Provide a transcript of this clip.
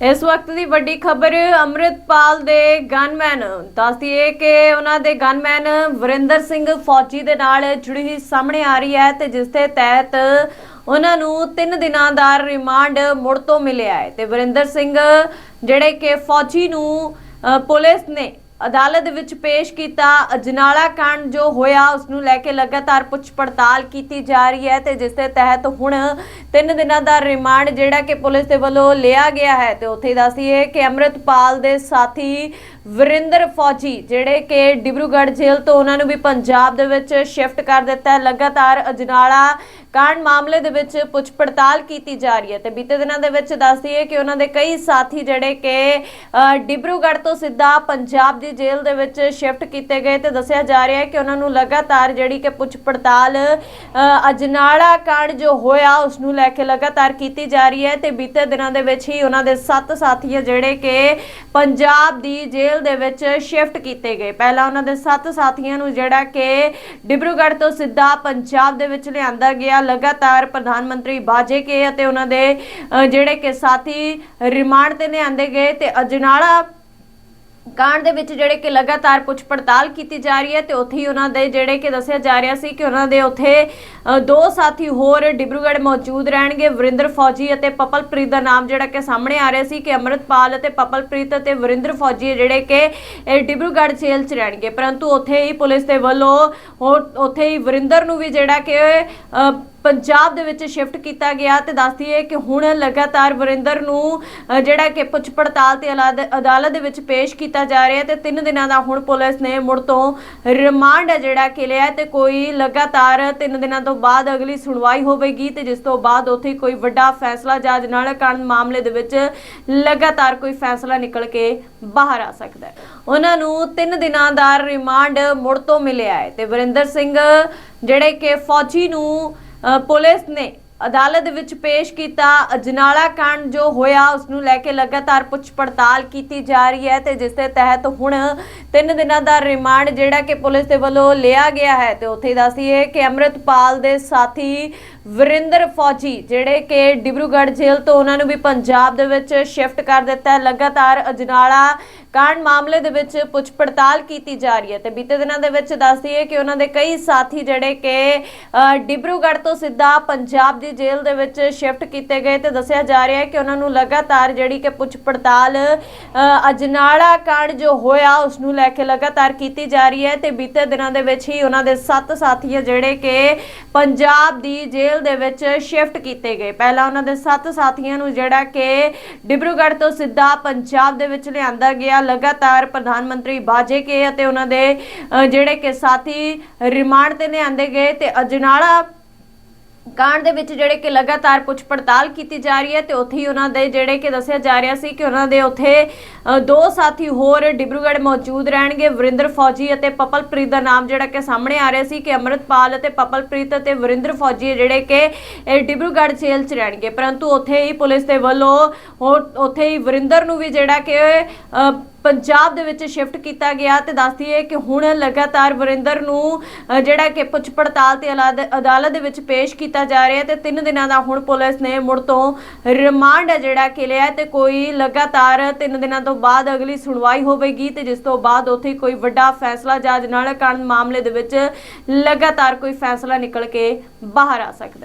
ਇਸ ਵਕਤ ਦੀ ਵੱਡੀ ਖਬਰ ਅੰਮ੍ਰਿਤਪਾਲ ਦੇ ਗਨਮੈਨ ਦੱਸਦੀਏ ਕਿ ਉਹਨਾਂ ਦੇ ਗਨਮੈਨ ਵਰਿੰਦਰ ਸਿੰਘ ਫੌਜੀ ਦੇ ਨਾਲ ਜੁੜੀ ਹੋਈ ਸਾਹਮਣੇ ਆ ਰਹੀ ਹੈ ਤੇ ਜਿਸ ਦੇ ਤਹਿਤ ਉਹਨਾਂ ਨੂੰ 3 ਦਿਨਾਂ ਦਾ ਰਿਮਾਂਡ ਮੁੜ ਤੋਂ ਮਿਲਿਆ ਹੈ। ਤੇ ਵਰਿੰਦਰ ਸਿੰਘ, ਜਿਹੜੇ ਕਿ ਫੌਜੀ ਨੂੰ ਪੁਲਿਸ ਨੇ ਅਦਾਲਤ ਵਿੱਚ ਪੇਸ਼ ਕੀਤਾ ਅਜਨਾਲਾ ਕਾਂਡ ਜੋ ਹੋਇਆ ਉਸ ਨੂੰ ਲੈ ਕੇ ਲਗਾਤਾਰ ਪੁੱਛ ਪੜਤਾਲ ਕੀਤੀ ਜਾ ਰਹੀ ਹੈ ਤੇ ਜਿਸ ਦੇ ਤਹਿਤ ਹੁਣ 3 ਦਿਨਾਂ ਦਾ ਰਿਮਾਂਡ ਜਿਹੜਾ ਕਿ ਪੁਲਿਸ ਦੇ ਵੱਲੋਂ ਲਿਆ ਗਿਆ ਹੈ ਤੇ ਉੱਥੇ ਦੱਸੀਏ ਕਿ ਅੰਮ੍ਰਿਤਪਾਲ ਦੇ ਸਾਥੀ ਵਰਿੰਦਰ ਫੌਜੀ, ਜਿਹੜੇ ਕਿ ਡਿਬਰੂਗੜ੍ਹ ਜੇਲ੍ਹ ਤੋਂ ਉਹਨਾਂ ਨੂੰ ਵੀ ਪੰਜਾਬ ਦੇ ਵਿੱਚ ਸ਼ਿਫਟ ਕਰ ਦਿੱਤਾ ਲਗਾਤਾਰ ਅਜਨਾਲਾ ਕਾਂਡ ਮਾਮਲੇ ਦੇ ਵਿੱਚ ਪੁੱਛ ਪੜਤਾਲ ਕੀਤੀ ਜਾ ਰਹੀ ਹੈ ਤੇ ਬੀਤੇ ਦਿਨਾਂ ਦੇ ਵਿੱਚ ਦੱਸਦੀਏ ਕਿ ਉਹਨਾਂ ਦੇ ਕਈ ਸਾਥੀ ਜਿਹੜੇ ਕਿ ਡਿਬਰੂਗੜ੍ਹ ਤੋਂ ਸਿੱਧਾ ਪੰਜਾਬ ਦੀ ਜੇਲ੍ਹ ਦੇ ਵਿੱਚ ਸ਼ਿਫਟ ਕੀਤੇ ਗਏ ਤੇ ਦੱਸਿਆ ਜਾ ਰਿਹਾ ਹੈ ਕਿ ਉਹਨਾਂ ਨੂੰ ਲਗਾਤਾਰ ਜਿਹੜੀ ਕਿ ਪੁੱਛ ਪੜਤਾਲ ਅਜਨਾਲਾ ਕਾਂਡ ਜੋ ਹੋਇਆ ਉਸ ਨੂੰ ਲੈ ਕੇ ਲਗਾਤਾਰ ਕੀਤੀ ਜਾ ਰਹੀ ਹੈ ਤੇ ਬੀਤੇ ਦਿਨਾਂ ਦੇ ਵਿੱਚ ਹੀ ਉਹਨਾਂ ਦੇ ਸੱਤ ਸਾਥੀ ਜਿਹੜੇ ਕਿ ਪੰਜਾਬ ਦੀ ਜੇਲ੍ਹ ਦੇ ਵਿੱਚ ਸ਼ਿਫਟ ਕੀਤੇ ਗਏ। ਪਹਿਲਾਂ ਉਹਨਾਂ ਦੇ ਸੱਤ ਸਾਥੀਆਂ ਨੂੰ ਜਿਹੜਾ ਕਿ ਡਿਬਰੂਗੜ੍ਹ ਤੋਂ ਸਿੱਧਾ ਪੰਜਾਬ ਦੇ ਵਿੱਚ ਲਿਆਂਦਾ ਗਿਆ। ਲਗਾਤਾਰ ਪ੍ਰਧਾਨ ਮੰਤਰੀ ਬਾਜੇ ਕੇ ਅਤੇ ਉਹਨਾਂ ਦੇ ਜਿਹੜੇ ਕਿ ਸਾਥੀ ਰਿਮਾਂਡ ਤੇ ਲਿਆਂਦੇ ਗਏ ਤੇ ਅਜਨਾਲਾ ਕਾਂਡ ਦੇ ਵਿੱਚ ਜਿਹੜੇ ਕਿ ਲਗਾਤਾਰ ਪੁੱਛ ਪੜਤਾਲ ਕੀਤੀ ਜਾ ਰਹੀ ਹੈ ਤੇ ਉੱਥੇ ਹੀ ਉਹਨਾਂ ਦੇ ਜਿਹੜੇ ਕਿ ਦੱਸਿਆ ਜਾ ਰਿਹਾ ਸੀ ਕਿ ਉਹਨਾਂ ਦੇ ਉੱਥੇ ਦੋ ਸਾਥੀ ਹੋਰ ਡਿਬਰੂਗੜ੍ਹ ਮੌਜੂਦ ਰਹਿਣਗੇ, ਵਰਿੰਦਰ ਫੌਜੀ ਅਤੇ ਪਪਲਪ੍ਰੀਤ ਦਾ ਨਾਮ ਜਿਹੜਾ ਕਿ ਸਾਹਮਣੇ ਆ ਰਿਹਾ ਸੀ ਕਿ ਅਮਰਿਤਪਾਲ ਅਤੇ ਪਪਲਪ੍ਰੀਤ ਅਤੇ ਵਰਿੰਦਰ ਫੌਜੀ ਜਿਹੜੇ ਕਿ ਇਹ ਡਿਬਰੂਗੜ੍ਹ ਜੇਲ੍ਹ 'ਚ ਰਹਿਣਗੇ। ਪਰੰਤੂ ਉੱਥੇ ਹੀ ਪੁਲਿਸ ਦੇ ਵੱਲੋਂ ਉੱਥੇ ਹੀ ਵਰਿੰਦਰ ਨੂੰ ਵੀ ਜਿਹੜਾ ਕਿ ਪੰਜਾਬ ਦੇ ਵਿੱਚ ਸ਼ਿਫਟ ਕੀਤਾ ਗਿਆ ਤੇ ਦੱਸਦੀ ਹੈ ਕਿ ਹੁਣ ਲਗਾਤਾਰ ਵਰਿੰਦਰ ਨੂੰ ਜਿਹੜਾ ਕਿ ਪੁੱਛ ਪੜਤਾਲ ਤੇ ਅਲਾਦ- ਅਦਾਲਤ ਦੇ ਵਿੱਚ ਪੇਸ਼ ਕੀਤਾ ਜਾ ਰਿਹਾ ਹੈ ਤੇ 3 ਦਿਨਾਂ ਦਾ ਹੁਣ ਪੁਲਿਸ ਨੇ ਮੁੜ ਤੋਂ ਰਿਮਾਂਡ ਜਿਹੜਾ ਕਿ ਲਿਆ ਹੈ ਤੇ ਕੋਈ ਲਗਾਤਾਰ 3 ਦਿਨਾਂ ਤੋਂ ਬਾਅਦ ਅਗਲੀ ਸੁਣਵਾਈ ਹੋਵੇਗੀ ਤੇ ਜਿਸ ਤੋਂ ਬਾਅਦ ਉੱਥੇ ਕੋਈ ਵੱਡਾ ਫੈਸਲਾ ਜੱਜ ਨਾਲ ਕਰਨ ਮਾਮਲੇ ਦੇ ਵਿੱਚ ਲਗਾਤਾਰ ਕੋਈ ਫੈਸਲਾ ਨਿਕਲ ਕੇ ਬਾਹਰ ਆ ਸਕਦਾ ਹੈ। ਉਹਨਾਂ ਨੂੰ 3 ਦਿਨਾਂ ਦਾ ਰਿਮਾਂਡ ਮੁੜ ਤੋਂ ਮਿਲਿਆ ਹੈ ਤੇ ਵਰਿੰਦਰ ਸਿੰਘ, ਜਿਹੜੇ ਕਿ ਫੌਜੀ ਨੂੰ ਪੁਲਿਸ ਨੇ ਅਦਾਲਤ ਵਿੱਚ ਪੇਸ਼ ਕੀਤਾ। ਅਜਨਾਲਾ ਕਾਂਡ ਜੋ ਹੋਇਆ ਉਸ ਨੂੰ ਲੈ ਕੇ ਲਗਾਤਾਰ ਪੁੱਛ ਪੜਤਾਲ ਕੀਤੀ ਜਾ ਰਹੀ ਹੈ ਤੇ ਜਿਸ ਦੇ ਤਹਿਤ ਹੁਣ 3 ਦਿਨਾਂ ਦਾ ਰਿਮਾਂਡ ਜਿਹੜਾ ਕਿ ਪੁਲਿਸ ਦੇ ਵੱਲੋਂ ਲਿਆ ਗਿਆ ਹੈ ਤੇ ਉੱਥੇ ਦੱਸੀਏ ਕਿ ਅੰਮ੍ਰਿਤਪਾਲ ਦੇ ਸਾਥੀ ਵਰਿੰਦਰ ਫੌਜੀ, ਜਿਹੜੇ ਕਿ ਡਿਬਰੂਗੜ੍ਹ ਜੇਲ੍ਹ ਤੋਂ ਉਹਨਾਂ ਨੂੰ ਵੀ ਪੰਜਾਬ ਦੇ ਵਿੱਚ ਸ਼ਿਫਟ ਕਰ ਦਿੱਤਾ ਹੈ। ਲਗਾਤਾਰ ਅਜਨਾਲਾ ਕਾਂਡ ਮਾਮਲੇ ਦੇ ਵਿੱਚ ਪੁੱਛ ਪੜਤਾਲ ਕੀਤੀ ਜਾ ਰਹੀ ਹੈ ਤੇ ਬੀਤੇ ਦਿਨਾਂ ਦੇ ਵਿੱਚ ਦੱਸਦੀਏ ਕਿ ਉਹਨਾਂ ਦੇ ਕਈ ਸਾਥੀ ਜਿਹੜੇ ਕਿ ਡਿਬਰੂਗੜ੍ਹ ਤੋਂ ਸਿੱਧਾ ਪੰਜਾਬ ਦੀ ਜੇਲ੍ਹ ਦੇ ਵਿੱਚ ਸ਼ਿਫਟ ਕੀਤੇ ਗਏ ਤੇ ਦੱਸਿਆ ਜਾ ਰਿਹਾ ਹੈ ਕਿ ਉਹਨਾਂ ਨੂੰ ਲਗਾਤਾਰ ਜਿਹੜੀ ਕਿ ਪੁੱਛ ਪੜਤਾਲ ਅਜਨਾਲਾ ਕਾਂਡ ਜੋ ਹੋਇਆ ਉਸ ਨੂੰ ਲੈ ਕੇ ਲਗਾਤਾਰ ਕੀਤੀ ਜਾ ਰਹੀ ਹੈ ਤੇ ਬੀਤੇ ਦਿਨਾਂ ਦੇ ਵਿੱਚ ਹੀ ਉਹਨਾਂ ਦੇ ਸੱਤ ਸਾਥੀ ਜਿਹੜੇ ਕਿ ਪੰਜਾਬ ਦੀ ਜੇਲ੍ਹ ਦੇ ਵਿੱਚ ਸ਼ਿਫਟ ਕੀਤੇ ਗਏ। ਪਹਿਲਾਂ ਉਹਨਾਂ ਦੇ ਸੱਤ ਸਾਥੀਆਂ ਨੂੰ ਜਿਹੜਾ ਕਿ ਡਿਬਰੂਗੜ੍ਹ ਤੋਂ ਸਿੱਧਾ ਪੰਜਾਬ ਦੇ ਵਿੱਚ ਲਿਆਂਦਾ ਗਿਆ। ਲਗਾਤਾਰ ਪ੍ਰਧਾਨ ਮੰਤਰੀ ਬਾਜੇ ਕੇ ਅਤੇ ਉਹਨਾਂ ਦੇ ਜਿਹੜੇ ਕਿ ਸਾਥੀ ਰਿਮਾਂਡ ਤੇ ਲਿਆਂਦੇ ਗਏ ਤੇ ਅਜਨਾਲਾ ਕਾਂਡ ਦੇ ਵਿੱਚ ਜਿਹੜੇ ਕਿ ਲਗਾਤਾਰ ਪੁੱਛ ਪੜਤਾਲ ਕੀਤੀ ਜਾ ਰਹੀ ਹੈ ਤੇ ਉੱਥੇ ਹੀ ਉਹਨਾਂ ਦੇ ਜਿਹੜੇ ਕਿ ਦੱਸਿਆ ਜਾ ਰਿਹਾ ਸੀ ਕਿ ਉਹਨਾਂ ਦੇ ਉੱਥੇ ਦੋ ਸਾਥੀ ਹੋਰ ਡਿਬਰੂਗੜ੍ਹ ਮੌਜੂਦ ਰਹਿਣਗੇ, ਵਰਿੰਦਰ ਫੌਜੀ ਅਤੇ ਪਪਲਪ੍ਰੀਤ ਦਾ ਨਾਮ ਜਿਹੜਾ ਕਿ ਸਾਹਮਣੇ ਆ ਰਿਹਾ ਸੀ ਕਿ ਅਮਰਿਤਪਾਲ ਅਤੇ ਪਪਲਪ੍ਰੀਤ ਅਤੇ ਵਰਿੰਦਰ ਫੌਜੀ ਜਿਹੜੇ ਕਿ ਇਹ ਡਿਬਰੂਗੜ੍ਹ ਜੇਲ੍ਹ 'ਚ ਰਹਿਣਗੇ। ਪਰੰਤੂ ਉੱਥੇ ਹੀ ਪੁਲਿਸ ਦੇ ਵੱਲੋਂ, ਉਹ- ਉੱਥੇ ਹੀ ਵਰਿੰਦਰ ਨੂੰ ਵੀ ਜਿਹੜਾ ਕਿ ਪੰਜਾਬ ਦੇ ਵਿੱਚ ਸ਼ਿਫਟ ਕੀਤਾ ਗਿਆ ਤੇ ਦੱਸਦੀ ਹੈ ਕਿ ਹੁਣ ਲਗਾਤਾਰ ਵਰਿੰਦਰ ਨੂੰ ਜਿਹੜਾ ਕਿ ਪੁੱਛ ਪੜਤਾਲ ਤੇ ਅਲਾਦ- ਅਦਾਲਤ ਦੇ ਵਿੱਚ ਪੇਸ਼ ਕੀਤਾ ਜਾ ਰਿਹਾ ਹੈ ਤੇ 3 ਦਿਨਾਂ ਦਾ ਹੁਣ ਪੁਲਿਸ ਨੇ ਮੁੜ ਤੋਂ ਰਿਮਾਂਡ ਜਿਹੜਾ ਕਿ ਲਿਆ ਹੈ ਤੇ ਕੋਈ ਲਗਾਤਾਰ 3 ਦਿਨਾਂ ਤੋਂ ਬਾਅਦ ਅਗਲੀ ਸੁਣਵਾਈ ਹੋਵੇਗੀ ਤੇ ਜਿਸ ਤੋਂ ਬਾਅਦ ਉੱਥੇ ਕੋਈ ਵੱਡਾ ਫੈਸਲਾ ਜੱਜ ਨਾਲ ਕਰਨ ਮਾਮਲੇ ਦੇ ਵਿੱਚ ਲਗਾਤਾਰ ਕੋਈ ਫੈਸਲਾ ਨਿਕਲ ਕੇ ਬਾਹਰ ਆ ਸਕਦਾ ਹੈ।